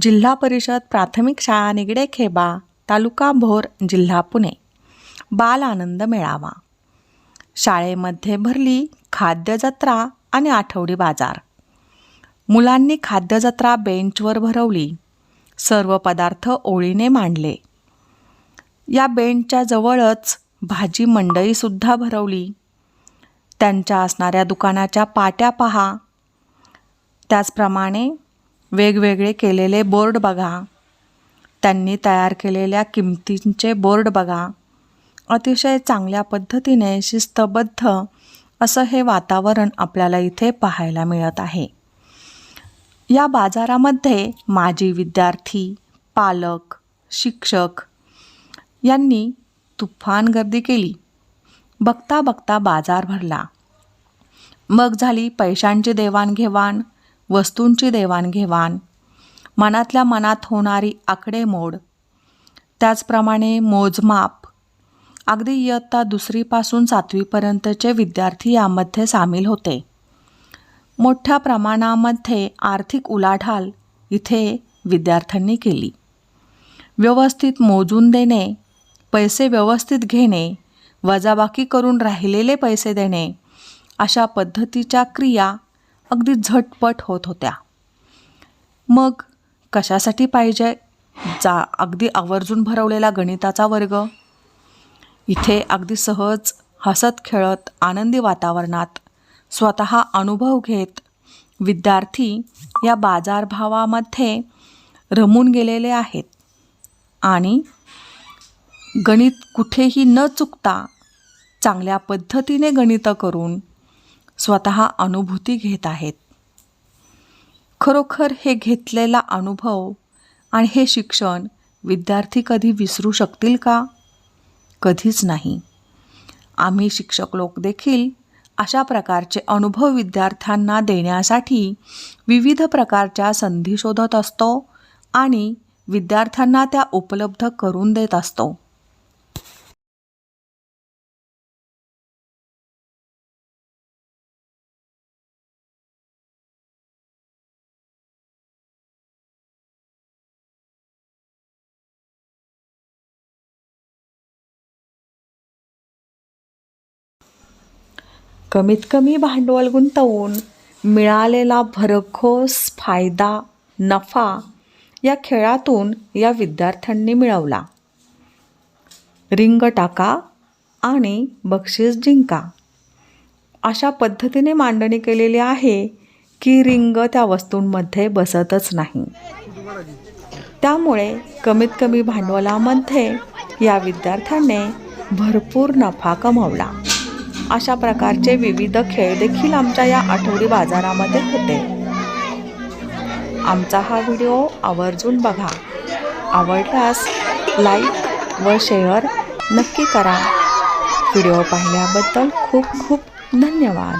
जिल्हा परिषद प्राथमिक शाळा निगडे खेबा तालुका भोर जिल्हा पुणे. बाल आनंद मेळावा. शाळेमध्ये भरली खाद्य जत्रा आणि आठवडी बाजार. मुलांनी खाद्य जत्रा बेंचवर भरवली. सर्व पदार्थ ओळीने मांडले. या बेंचच्या जवळच भाजी मंडईसुद्धा भरवली. त्यांच्या असणाऱ्या दुकानाच्या पाट्या पहा. त्याचप्रमाणे वेगवेगळे केलेले बोर्ड बघा. त्यांनी तयार केलेल्या किमतींचे बोर्ड बघा. अतिशय चांगल्या पद्धतीने शिस्तबद्ध असं हे वातावरण आपल्याला इथे पाहायला मिळत आहे. या बाजारामध्ये माजी विद्यार्थी पालक शिक्षक यांनी तुफान गर्दी केली. बघता बघता बाजार भरला. मग झाली पैशांची देवाणघेवाण. वस्तूंची देवाणघेवाण मनातल्या मनात होणारी आकडेमोड त्याचप्रमाणे मोजमाप अगदी इयत्ता दुसरीपासून सातवीपर्यंतचे विद्यार्थी यामध्ये सामील होते. मोठ्या प्रमाणामध्ये आर्थिक उलाढाल इथे विद्यार्थ्यांनी केली. व्यवस्थित मोजून देणे पैसे व्यवस्थित घेणे वजाबाकी करून राहिलेले पैसे देणे अशा पद्धतीच्या क्रिया अगदी झटपट होत होत्या. मग कशासाठी पाहिजे? जा अगदी आवर्जून भरवलेला गणिताचा वर्ग. इथे अगदी सहज हसत खेळत आनंदी वातावरणात स्वतः अनुभव घेत विद्यार्थी या बाजारभावामध्ये रमून गेलेले आहेत. आणि गणित कुठेही न चुकता चांगल्या पद्धतीने गणितं करून स्वतः अनुभूती घेत आहेत. खरोखर हे घेतलेला अनुभव आणि हे शिक्षण विद्यार्थी कधी विसरू शकतील का? कधीच नाही. आम्ही शिक्षक लोक देखील अशा प्रकारचे अनुभव विद्यार्थ्यांना देण्यासाठी विविध प्रकारच्या संधी शोधत असतो आणि विद्यार्थ्यांना त्या उपलब्ध करून देत असतो. कमीत कमी भांडवल गुंतवून मिळालेला भरघोस फायदा नफा या खेळातून या विद्यार्थ्यांनी मिळवला. रिंग टाका आणि बक्षीस जिंका. अशा पद्धतीने मांडणी केलेली आहे की रिंग त्या वस्तूंमध्ये बसतच नाही. त्यामुळे कमीत कमी भांडवलामध्ये या विद्यार्थ्याने भरपूर नफा कमवला. अशा प्रकारचे विविध खेळ देखील आमच्या या आठवडी बाजारामध्ये होते. आमचा हा व्हिडिओ आवर्जून बघा. आवडल्यास लाईक व शेअर नक्की करा. व्हिडिओ पाहिल्याबद्दल खूप खूप धन्यवाद.